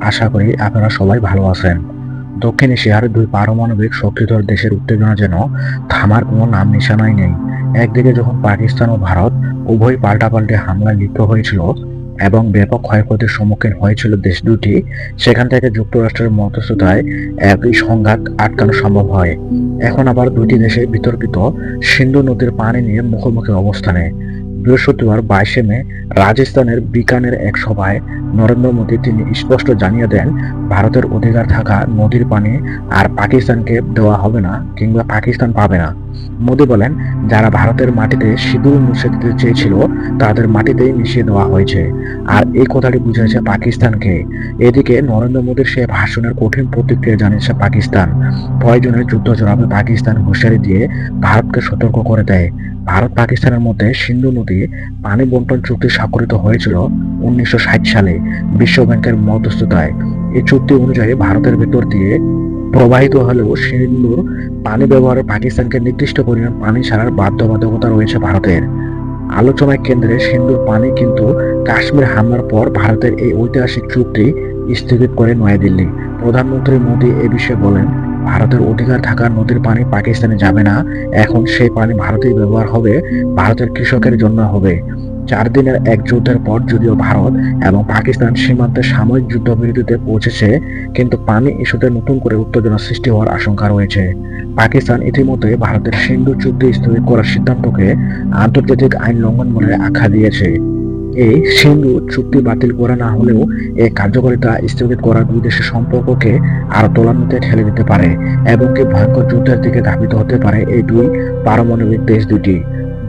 আশা করি আপনারা সবাই ভালো আছেন। দক্ষিণ এশিয়ার দুই পারমাণবিক শক্তিধর দেশের উত্তেজনা যেন থামার কোনো নাম নিশানাই নেই। একদিকে যখন পাকিস্তান ও ভারত উভয় পাল্টাপাল্টে হামলায় লিপ্ত হয়েছিল এবং ব্যাপক ক্ষয়ক্ষতির সম্মুখীন হয়েছিল দেশ দুটি, সেখান থেকে যুক্তরাষ্ট্রের মধ্যস্থতায় একই সংঘাত আটকানো সম্ভব হয়। এখন আবার দুটি দেশে বিতর্কিত সিন্ধু নদীর পানি নিয়ে মুখোমুখি অবস্থানে। বৃহস্পতিবার বাইশে মে রাজস্থানের বিকানের এক সভায় নরেন্দ্র মোদী তিনি স্পষ্ট জানিয়ে দেন, ভারতের অধিকার থাকা নদীর পানি আর পাকিস্তানকে দেওয়া হবে না কিংবা পাকিস্তান পাবে না। মোদী বলেন, যারা ভারতের মাটিতে সিঁদুর মুছে দিতে চেয়েছিল, তাদের মাটিতেই মিশিয়ে দেওয়া হয়েছে। আর এই কথাটি বুঝেছে পাকিস্তানকে। এদিকে নরেন্দ্র মোদীর সে ভাষণের কঠিন প্রতিক্রিয়া জানিয়েছে পাকিস্তান। প্রয়োজনে যুদ্ধ জড়াবে পাকিস্তান হুঁশিয়ারি দিয়ে ভারতকে সতর্ক করে দেয়। ভারত পাকিস্তানের মধ্যে সিন্ধু নদী পানি বন্টন চুক্তি স্বাক্ষরিত হয়েছিল উনিশশো ষাট সালে বিশ্ব ব্যাংকের মধ্যস্থতায়। এই চুক্তি অনুযায়ী ভারতের ভেতর দিয়ে প্রবাহিত হলেও সিন্ধুর পানি ব্যবহারে পাকিস্তানকে নির্দিষ্ট পরিমাণ পানি ছাড়ার বাধ্যবাধকতা রয়েছে ভারতের। আলোচনায় কেন্দ্রে সিন্ধুর পানি কিন্তু কাশ্মীর হামলার পর ভারতের এই ঐতিহাসিক চুক্তি স্থগিত করে নয়াদিল্লি। প্রধানমন্ত্রী মোদী এ বিষয়ে বলেন, ভারতের অধিকার থাকা নদীর পানি পাকিস্তানে যাবে না, এখন সেই পানি ভারতেই ব্যবহার হবে, ভারতের কৃষকের জন্য হবে। চার দিনের এক যুদ্ধের পর যদিও ভারত এবং পাকিস্তান সীমান্তে সাময়িক যুদ্ধবিরতিতে পৌঁছেছে, কিন্তু পানি ইস্যুতে নতুন করে উত্তেজনা সৃষ্টি হওয়ার আশঙ্কা রয়েছে। পাকিস্তান ইতিমধ্যে ভারতের সিন্ধু চুক্তি স্থগিত করার সিদ্ধান্তকে আন্তর্জাতিক আইন লঙ্ঘন বলে আখ্যা দিয়েছে। এই সিন্ধু চুক্তি বাতিল করা না হলেও এর কার্যকারিতা স্থগিত করা দুই দেশের সম্পর্ককে আরও তলানিতে ঠেলে দিতে পারে, এবং কি ভয়ঙ্কর যুদ্ধের দিকে ধাবিত হতে পারে এই দুই পারমাণবিক দেশ দুটি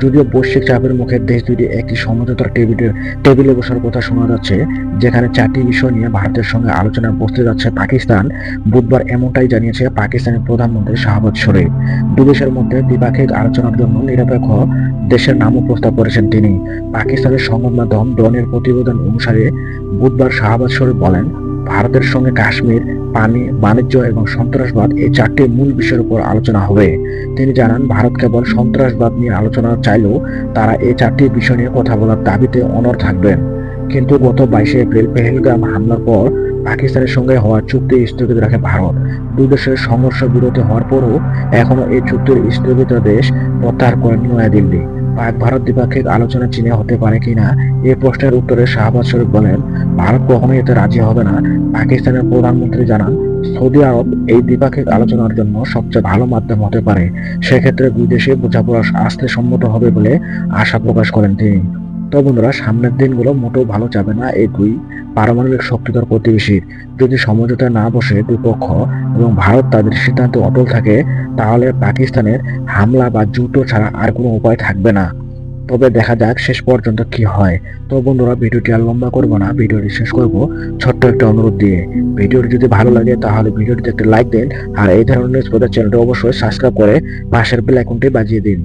যদিও বৈশ্বিক চাপের মুখে দেশ দুটি একটি সমঝোতার টেবিলে টেবিলে বসার কথা শোনা যাচ্ছে, যেখানে চারটি বিষয় নিয়ে ভারতের সঙ্গে আলোচনায় বসতে যাচ্ছে পাকিস্তান। বুধবার এমনটাই জানিয়েছে পাকিস্তানের প্রধানমন্ত্রী শাহবাজ শরীফ। দুদেশের মধ্যে দ্বিপাক্ষিক আলোচনার জন্য নিরপেক্ষ দেশের নামও প্রস্তাব করেছেন তিনি। পাকিস্তানের সংবাদ মাধ্যম ডনের প্রতিবেদন অনুসারে বুধবার শাহবাজ শরীফ বলেন ভারতের সঙ্গে কাশ্মীর, পানি, বাণিজ্য এবং সন্ত্রাসবাদ এই চারটি মূল বিষয়ের উপর আলোচনা হবে। তিনি জানান, ভারত কেবল সন্ত্রাসবাদ নিয়ে আলোচনা চাইলেও তারা এই চারটি বিষয় নিয়ে কথা বলার দাবিতে অনর থাকবেন। কিন্তু গত বাইশে এপ্রিল পেহেলগাম হামলার পর পাকিস্তানের সঙ্গে হওয়া চুক্তি স্থগিত রাখে ভারত। দুই দেশের সংঘর্ষ বিরতি হওয়ার পরও এখনও এই চুক্তির স্থগিতাদেশ প্রত্যাহার করেনি নয়াদিল্লি। পাক ভারত দ্বিপাক্ষিক আলোচনা চীনে হতে পারে কিনা, এ প্রশ্নের উত্তরে শাহবাজ শরীফ বলেন, ভারত কখনোই এতে রাজি হবে না। পাকিস্তানের প্রধানমন্ত্রী জানান, সৌদি আরব এই দ্বিপাক্ষিক আলোচনার জন্য সবচেয়ে ভালো মাধ্যম হতে পারে। সেক্ষেত্রে দুই দেশে বোঝাপড়া আসতে সম্মত হবে বলে আশা প্রকাশ করেন তিনি। তো বন্ধুরা, সামনের দিনগুলো মোটেও ভালো যাবে না এই দুই পারমাণবিক শক্তিধর প্রতিবেশীর যদি সমঝোতায় না বসে দুই পক্ষ এবং ভারত তাদের সিদ্ধান্তে অটল থাকে, তাহলে পাকিস্তানের হামলা বা যুদ্ধ ছাড়া আর কোনো উপায় থাকবে না। তবে দেখা যাক শেষ পর্যন্ত কি হয়। তো বন্ধুরা, ভিডিওটি আর লম্বা করব না, ভিডিওটি শেষ করব ছোট্ট একটা অনুরোধ দিয়ে। ভিডিওটি যদি ভালো লাগে, তাহলে ভিডিওটিতে একটা লাইক দিন, আর এই ধরনের চ্যানেলটি অবশ্যই সাবস্ক্রাইব করে পাশের বেল আইকনটি বাজিয়ে দিন।